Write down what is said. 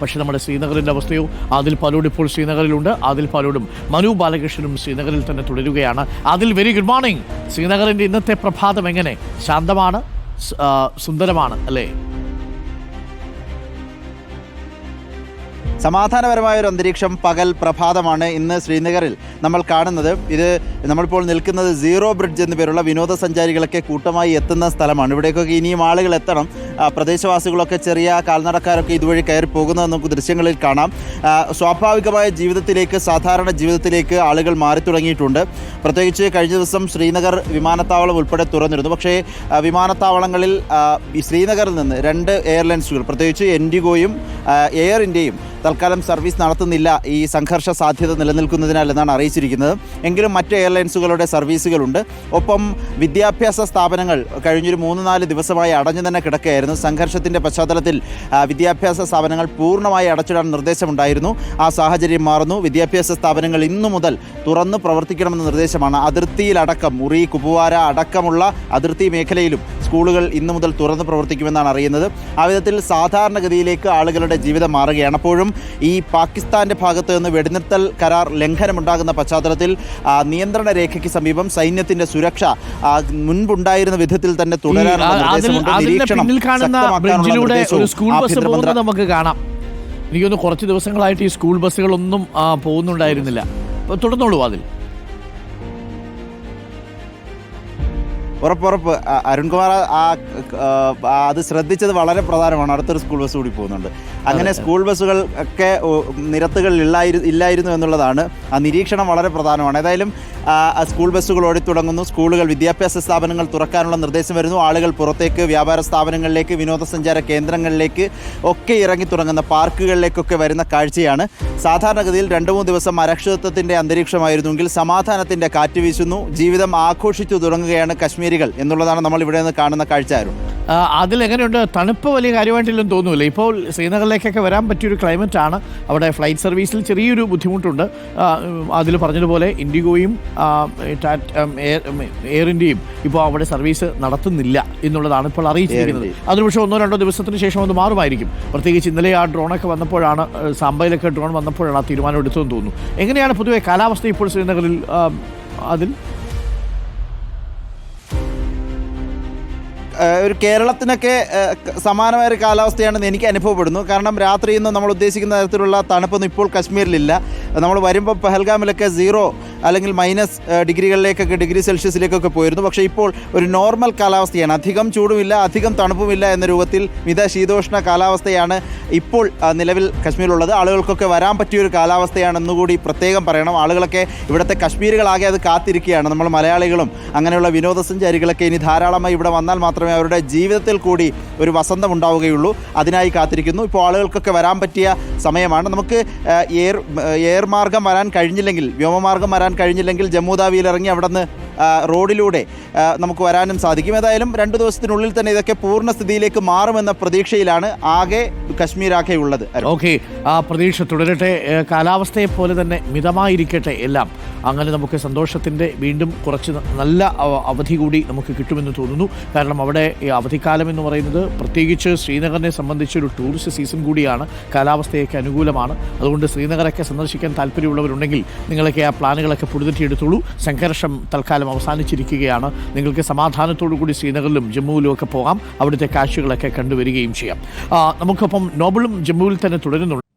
പക്ഷെ നമ്മുടെ ശ്രീനഗറിന്റെ അവസ്ഥയോ അതിൽ പലരും ഇപ്പോൾ ശ്രീനഗറിലുണ്ട് അതിൽ പലരും മനു ബാലകൃഷ്ണനും ശ്രീനഗറിൽ തന്നെ തുടരുകയാണ്. അതിൽ വെരി ഗുഡ് മോർണിംഗ് ശ്രീനഗറിന്റെ ഇന്നത്തെ പ്രഭാതം എങ്ങനെ? ശാന്തമാണ് സുന്ദരമാണ് അല്ലേ? സമാധാനപരമായ ഒരു അന്തരീക്ഷം പകൽ പ്രഭാതമാണ് ഇന്ന് ശ്രീനഗറിൽ നമ്മൾ കാണുന്നത്. ഇത് നമ്മളിപ്പോൾ നിൽക്കുന്നത് സീറോ ബ്രിഡ്ജ് എന്നു പേരുള്ള വിനോദസഞ്ചാരികളൊക്കെ കൂട്ടമായി എത്തുന്ന സ്ഥലമാണ്. ഇവിടേക്കൊക്കെ ഇനിയും ആളുകൾ എത്തണം. പ്രദേശവാസികളൊക്കെ ചെറിയ കാൽനടക്കാരൊക്കെ ഇതുവഴി കയറി പോകുന്നത് നമുക്ക് ദൃശ്യങ്ങളിൽ കാണാം. സ്വാഭാവികമായ ജീവിതത്തിലേക്ക് സാധാരണ ജീവിതത്തിലേക്ക് ആളുകൾ മാറി തുടങ്ങിയിട്ടുണ്ട് പ്രത്യേകിച്ച് കഴിഞ്ഞ ദിവസം ശ്രീനഗർ വിമാനത്താവളം ഉൾപ്പെടെ തുറന്നിരുന്നു. പക്ഷേ വിമാനത്താവളങ്ങളിൽ ശ്രീനഗറിൽ നിന്ന് രണ്ട് എയർലൈൻസുകൾ പ്രത്യേകിച്ച് എൻഡിഗോയും എയർ ഇന്ത്യയും തൽക്കാലം സർവീസ് നടത്തുന്നില്ല. ഈ സംഘർഷ സാധ്യത നിലനിൽക്കുന്നതിനാൽ എന്നാണ് അറിയിച്ചിരിക്കുന്നത്. എങ്കിലും മറ്റ് എയർലൈൻസുകളുടെ സർവീസുകളുണ്ട്. ഒപ്പം വിദ്യാഭ്യാസ സ്ഥാപനങ്ങൾ കഴിഞ്ഞൊരു മൂന്ന് നാല് ദിവസമായി അടഞ്ഞു തന്നെ കിടക്കുകയായിരുന്നു. സംഘർഷത്തിന്റെ പശ്ചാത്തലത്തിൽ വിദ്യാഭ്യാസ സ്ഥാപനങ്ങൾ പൂർണമായി അടച്ചിടാൻ നിർദ്ദേശമുണ്ടായിരുന്നു. ആ സാഹചര്യം മാറുന്നു. വിദ്യാഭ്യാസ സ്ഥാപനങ്ങൾ ഇന്നു മുതൽ തുറന്ന് പ്രവർത്തിക്കണമെന്ന നിർദ്ദേശമാണ്. അതിർത്തിയിലടക്കം ഉറി കുപ്പുവാര അടക്കമുള്ള അതിർത്തി മേഖലയിലും സ്കൂളുകൾ ഇന്നു മുതൽ തുറന്ന് പ്രവർത്തിക്കുമെന്നാണ് അറിയുന്നത്. ആ വിധത്തിൽ സാധാരണഗതിയിലേക്ക് ആളുകളുടെ ജീവിതം മാറുകയാണ്. അപ്പോഴും ഈ പാകിസ്ഥാന്റെ ഭാഗത്ത് നിന്ന് വെടിനിർത്തൽ കരാർ ലംഘനമുണ്ടാകുന്ന പശ്ചാത്തലത്തിൽ നിയന്ത്രണ രേഖയ്ക്ക് സമീപം സൈന്യത്തിന്റെ സുരക്ഷ മുൻപുണ്ടായിരുന്ന വിധത്തിൽ തന്നെ തുടരാനുള്ള നമുക്ക് കാണാം. എനിക്കൊന്ന് കുറച്ച് ദിവസങ്ങളായിട്ട് ഈ സ്കൂൾ ബസ്സുകളൊന്നും പോകുന്നുണ്ടായിരുന്നില്ല. തുടർന്നോളൂ അതിൽ. ഉറപ്പുറപ്പ് അരുൺകുമാർ ആ അത് ശ്രദ്ധിച്ചത് വളരെ പ്രധാനമാണ്. അടുത്തൊരു സ്കൂൾ ബസ് കൂടി പോകുന്നുണ്ട്. അങ്ങനെ സ്കൂൾ ബസ്സുകൾ ഒക്കെ നിരത്തുകളിൽ ഇല്ലായിരുന്നു ഇല്ലായിരുന്നു എന്നുള്ളതാണ് ആ നിരീക്ഷണം വളരെ പ്രധാനമാണ്. ഏതായാലും സ്കൂൾ ബസ്സുകൾ ഓടിത്തുടങ്ങുന്നു സ്കൂളുകൾ വിദ്യാഭ്യാസ സ്ഥാപനങ്ങൾ തുറക്കാനുള്ള നിർദ്ദേശം വരുന്നു. ആളുകൾ പുറത്തേക്ക് വ്യാപാര സ്ഥാപനങ്ങളിലേക്ക് വിനോദസഞ്ചാര കേന്ദ്രങ്ങളിലേക്ക് ഒക്കെ ഇറങ്ങി തുടങ്ങുന്ന പാർക്കുകളിലേക്കൊക്കെ വരുന്ന കാഴ്ചയാണ്. സാധാരണഗതിയിൽ രണ്ട് മൂന്ന് ദിവസം അരക്ഷിതത്വത്തിന്റെ അന്തരീക്ഷമായിരുന്നുവെങ്കിൽ സമാധാനത്തിന്റെ കാറ്റ് വീശുന്നു. ജീവിതം ആഘോഷിച്ചു തുടങ്ങുകയാണ് കശ്മീരികൾ എന്നുള്ളതാണ് നമ്മൾ ഇവിടെ നിന്ന് കാണുന്ന കാഴ്ച എങ്ങനെയുണ്ട് തണുപ്പ് വലിയ കാര്യമായിട്ടില്ലെന്ന് തോന്നുന്നില്ല. ഇപ്പോൾ ശ്രീനഗറിലേക്കൊക്കെ വരാൻ പറ്റിയൊരു ക്ലൈമറ്റ് ആണ് അവിടെ ഫ്ലൈറ്റ് സർവീസിൽ ചെറിയൊരു ബുദ്ധിമുട്ടുണ്ട്. അതിൽ പറഞ്ഞതുപോലെ ഇൻഡിഗോയും എയർ ഇന്ത്യയും ഇപ്പോൾ അവിടെ സർവീസ് നടത്തുന്നില്ല എന്നുള്ളതാണ് ഇപ്പോൾ അറിയിച്ചിരിക്കുന്നത്. അതിന് പക്ഷേ ഒന്നോ രണ്ടോ ദിവസത്തിന് ശേഷം അത് മാറുമായിരിക്കും. പ്രത്യേകിച്ച് ഇന്നലെ ആ ഡ്രോണൊക്കെ വന്നപ്പോഴാണ് സാമ്പയിലൊക്കെ ഡ്രോൺ വന്നപ്പോഴാണ് ആ തീരുമാനം എടുത്തതെന്ന് തോന്നുന്നു. എങ്ങനെയാണ് പൊതുവെ കാലാവസ്ഥ ഇപ്പോൾ ശ്രീനഗറിൽ അതിൽ? ഒരു കേരളത്തിനൊക്കെ സമാനമായ ഒരു കാലാവസ്ഥയാണെന്ന് എനിക്ക് അനുഭവപ്പെടുന്നു. കാരണം രാത്രിയൊന്നും നമ്മൾ ഉദ്ദേശിക്കുന്ന തരത്തിലുള്ള തണുപ്പൊന്നും ഇപ്പോൾ കശ്മീരിലില്ല. നമ്മൾ വരുമ്പോൾ പഹൽഗാമിലൊക്കെ സീറോ അല്ലെങ്കിൽ മൈനസ് ഡിഗ്രികളിലേക്കൊക്കെ ഡിഗ്രി സെൽഷ്യസിലേക്കൊക്കെ പോയിരുന്നു. പക്ഷേ ഇപ്പോൾ ഒരു നോർമൽ കാലാവസ്ഥയാണ്. അധികം ചൂടുമില്ല അധികം തണുപ്പുമില്ല എന്ന രൂപത്തിൽ മിത ശീതോഷ്ണ കാലാവസ്ഥയാണ് ഇപ്പോൾ നിലവിൽ കശ്മീരിലുള്ളത്. ആളുകൾക്കൊക്കെ വരാൻ പറ്റിയൊരു കാലാവസ്ഥയാണെന്നുകൂടി പ്രത്യേകം പറയണം. ആളുകളൊക്കെ ഇവിടുത്തെ കശ്മീരുകളാകെ അത് കാത്തിരിക്കുകയാണ്. നമ്മൾ മലയാളികളും അങ്ങനെയുള്ള വിനോദസഞ്ചാരികളൊക്കെ ഇനി ധാരാളമായി ഇവിടെ വന്നാൽ മാത്രമേ അവരുടെ ജീവിതത്തിൽ കൂടി ഒരു വസന്തം ഉണ്ടാവുകയുള്ളൂ. അതിനായി കാത്തിരിക്കുന്നു. ഇപ്പോൾ ആളുകൾക്കൊക്കെ വരാൻ പറ്റിയ സമയമാണ്. നമുക്ക് എയർ എയർ മാർഗം വരാൻ കഴിഞ്ഞില്ലെങ്കിൽ വ്യോമമാർഗം വരാൻ കഴിഞ്ഞില്ലെങ്കിൽ ജമ്മുതാവിയിൽ ഇറങ്ങി അവിടെ നിന്ന് റോഡിലൂടെ നമുക്ക് വരാനും സാധിക്കും. ഏതായാലും രണ്ട് ദിവസത്തിനുള്ളിൽ തന്നെ ഇതൊക്കെ പൂർണസ്ഥിതിയിലേക്ക് മാറുമെന്ന പ്രതീക്ഷയിലാണ് ആകെ കശ്മീരാകെ ഉള്ളത്. ഓക്കെ ആ പ്രതീക്ഷ തുടരട്ടെ. കാലാവസ്ഥയെ പോലെ തന്നെ മിതമായിരിക്കട്ടെ എല്ലാം. അങ്ങനെ നമുക്ക് സന്തോഷത്തിന്റെ വീണ്ടും കുറച്ച് നല്ല അവധി കൂടി നമുക്ക് കിട്ടുമെന്ന് തോന്നുന്നു. കാരണം അവിടെ ഈ അവധിക്കാലം എന്ന് പറയുന്നത് പ്രത്യേകിച്ച് ശ്രീനഗറിനെ സംബന്ധിച്ച് ഒരു ടൂറിസ്റ്റ് സീസൺ കൂടിയാണ്. കാലാവസ്ഥയൊക്കെ അനുകൂലമാണ്. അതുകൊണ്ട് ശ്രീനഗറൊക്കെ സന്ദർശിക്കാൻ താല്പര്യമുള്ളവരുണ്ടെങ്കിൽ നിങ്ങളൊക്കെ ആ പ്ലാനുകളൊക്കെ പുതുതെറ്റിയെടുത്തോളൂ സംഘർഷം തൽക്കാലം അവസാനിച്ചിരിക്കുകയാണ്. നിങ്ങൾക്ക് സമാധാനത്തോടു കൂടി ശ്രീനഗറിലും ജമ്മുവിലും ഒക്കെ പോകാം. അവിടുത്തെ കാഴ്ചകളൊക്കെ കണ്ടുവരികയും ചെയ്യാം. നമുക്കൊപ്പം നോബിളും ജമ്മുവിൽ തന്നെ തുടരുന്നുണ്ട്.